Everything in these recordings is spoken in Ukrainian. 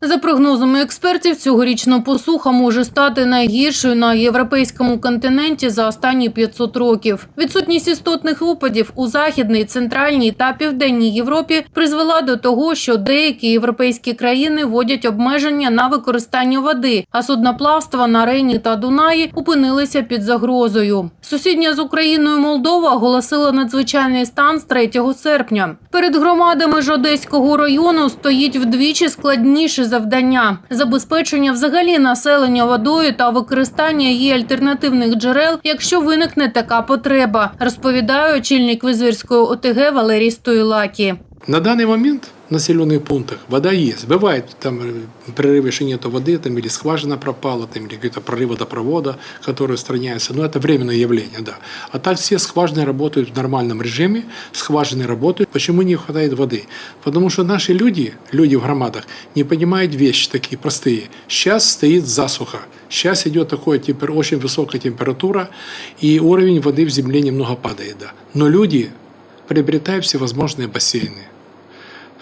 За прогнозами експертів, цьогорічна посуха може стати найгіршою на європейському континенті за останні 500 років. Відсутність істотних опадів у західній, центральній та південній Європі призвела до того, що деякі європейські країни вводять обмеження на використання води, а судноплавства на Рейні та Дунаї опинилися під загрозою. Сусідня з Україною Молдова оголосила надзвичайний стан з 3 серпня. Перед громадами ж Одеського району стоїть вдвічі складніше завдання забезпечення взагалі населення водою та використання її альтернативних джерел, якщо виникне така потреба, розповідає очільник Визвірської ОТГ Валерій Стоїлакі. На данный момент в населенных пунктах вода есть. Бывает там э, прерывы, что нету воды, там или скважина пропала, там или какой-то прорыв водопровода, который устраняется. Но это временное явление, да. А так все скважины работают в нормальном режиме, скважины работают. Почему не хватает воды? Потому что наши люди, люди в громадах, не понимают вещи такие простые. Сейчас стоит засуха. Сейчас идет такое темпер- очень высокая температура, и уровень воды в земле немного падает, да. Но люди приобретают всевозможные бассейны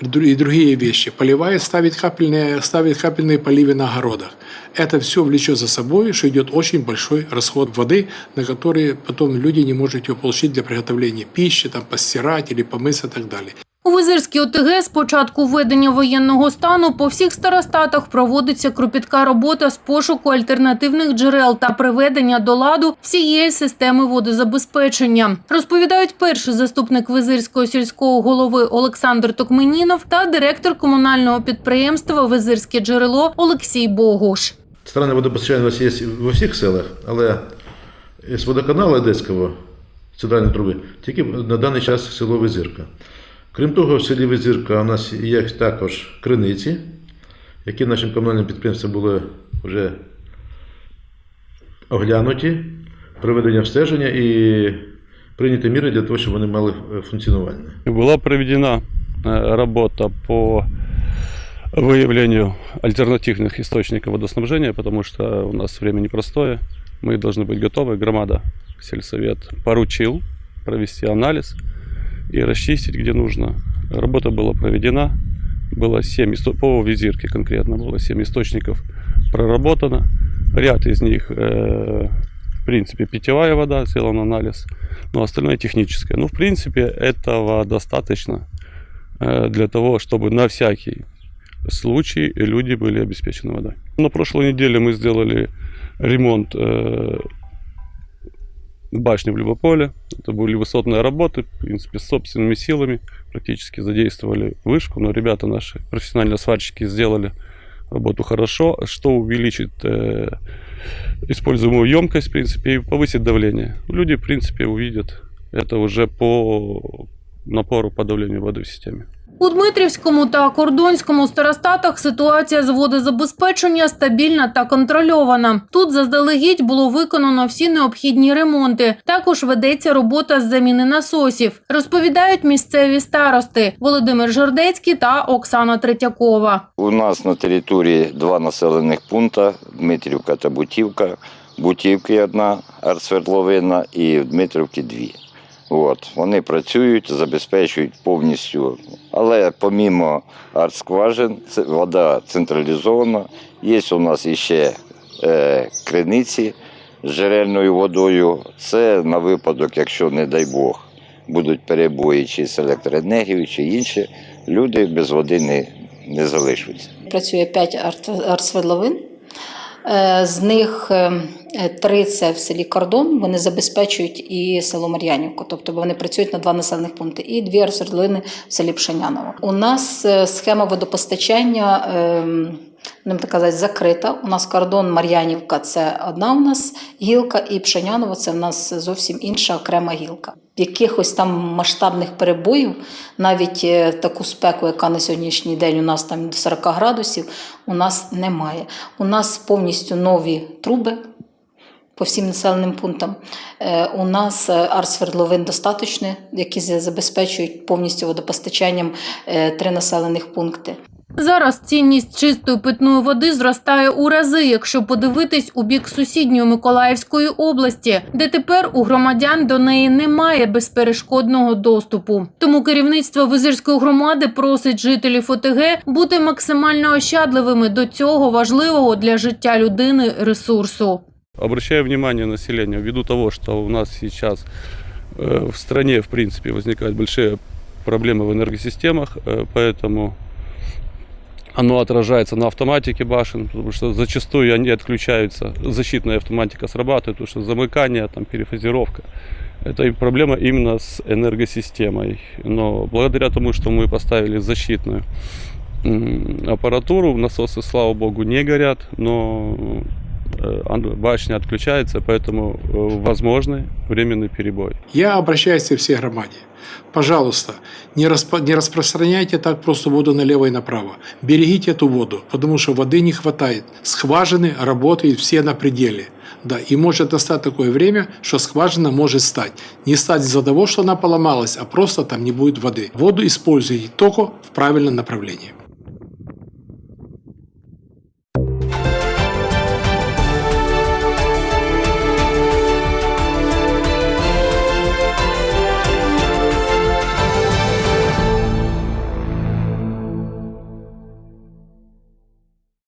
и другие вещи. Поливает, ставит капельные, ставит капельные поливы на огородах. Это все влечет за собой, что идет очень большой расход воды, на который потом люди не могут ее получить для приготовления пищи, там, постирать или помыться и так далее. У Визирській ОТГ з початку введення воєнного стану по всіх старостатах проводиться кропітка робота з пошуку альтернативних джерел та приведення до ладу всієї системи водозабезпечення. Розповідають перший заступник Визирського сільського голови Олександр Токменінов та директор комунального підприємства Визирське джерело Олексій Богуш. Странне водопостачання у нас є в усіх селах, але з водоканалу Одеського, центральної труби, тільки на даний час село Визирка. Крім того, в селі Визирка у нас є також криниці, які нашим комунальним підприємством були вже оглянуті, проведення обстеження і прийняті міри для того, щоб вони мали е, функціонування. Была проведена э, работа по выявлению альтернативных источников водоснабжения, потому что у нас время непростое. Мы должны быть готовы. Громада, сельсовет поручил провести анализ И расчистить, где нужно. Работа была проведена. Было 7 исто- по визирке конкретно было 7 источников проработано. Ряд из них, э, в принципе, питьевая вода, сделан анализ, но остальное техническое. Ну, в принципе, этого достаточно э, для того, чтобы на всякий случай люди были обеспечены водой. На прошлой неделе мы сделали ремонт э, башни в Любополе. Это были высотные работы, в принципе, с собственными силами. Практически задействовали вышку, но ребята наши, профессиональные сварщики, сделали работу хорошо, что увеличит э, используемую емкость, в принципе, и повысит давление. Люди, в принципе, увидят это уже по напору по давлению воды в системе. У Дмитрівському та Кордонському старостатах ситуація з водозабезпечення стабільна та контрольована. Тут заздалегідь було виконано всі необхідні ремонти. Також ведеться робота з заміни насосів. Розповідають місцеві старости Володимир Жордецький та Оксана Третьякова. У нас на території два населених пункти Дмитрівка та Бутівка. Бутівки одна артсвердловина і в Дмитрівці дві. От, вони працюють, забезпечують повністю. Але помімо артскважин, вода централізована. Є у нас іще е, криниці з джерельною водою. Це на випадок, якщо, не дай Бог, будуть перебої чи з електроенергією, чи інше, люди без води не, не залишаться. Працює 5 арт- артсвердловин. Е, З них е, три це в селі Кордон. Вони забезпечують і село Мар'янівку, тобто вони працюють на два населених пункти, і дві артсвердловини в селі Пшеняново. У нас е, схема водопостачання. Ем, Будемо так казати, закрита. У нас кордон Мар'янівка це одна у нас гілка, і Пшеняново це в нас зовсім інша окрема гілка. Якихось там масштабних перебоїв, навіть е, таку спеку, яка на сьогоднішній день у нас там до 40 градусів, у нас немає. У нас повністю нові труби. По всім населеним пунктам Е, у нас е, арсвердловин достатньо, які забезпечують повністю водопостачанням три населених пункти. Зараз цінність чистої питної води зростає у рази, якщо подивитись у бік сусідньої Миколаївської області, де тепер у громадян до неї немає безперешкодного доступу. Тому керівництво Визирської громади просить жителів ОТГ бути максимально ощадливими до цього важливого для життя людини ресурсу. Обращаю внимание населения ввиду того, что у нас сейчас э, в стране, в принципе, возникают большие проблемы в энергосистемах, э, поэтому оно отражается на автоматике башен, потому что зачастую они отключаются, защитная автоматика срабатывает, потому что замыкание, там, перефазировка. Это и проблема именно с энергосистемой. Но благодаря тому, что мы поставили защитную аппаратуру, насосы, слава богу, не горят, но э, башня отключается, поэтому э, возможны временный перебой. Я обращаюсь ко всей громаде. Пожалуйста, не, распо- не распространяйте так просто воду налево и направо. Берегите эту воду, потому что воды не хватает. Скважины работают все на пределе. Да, и может настать такое время, что скважина может стать. Не стать из-за того, что она поломалась, а просто там не будет воды. Воду используйте только в правильном направлении.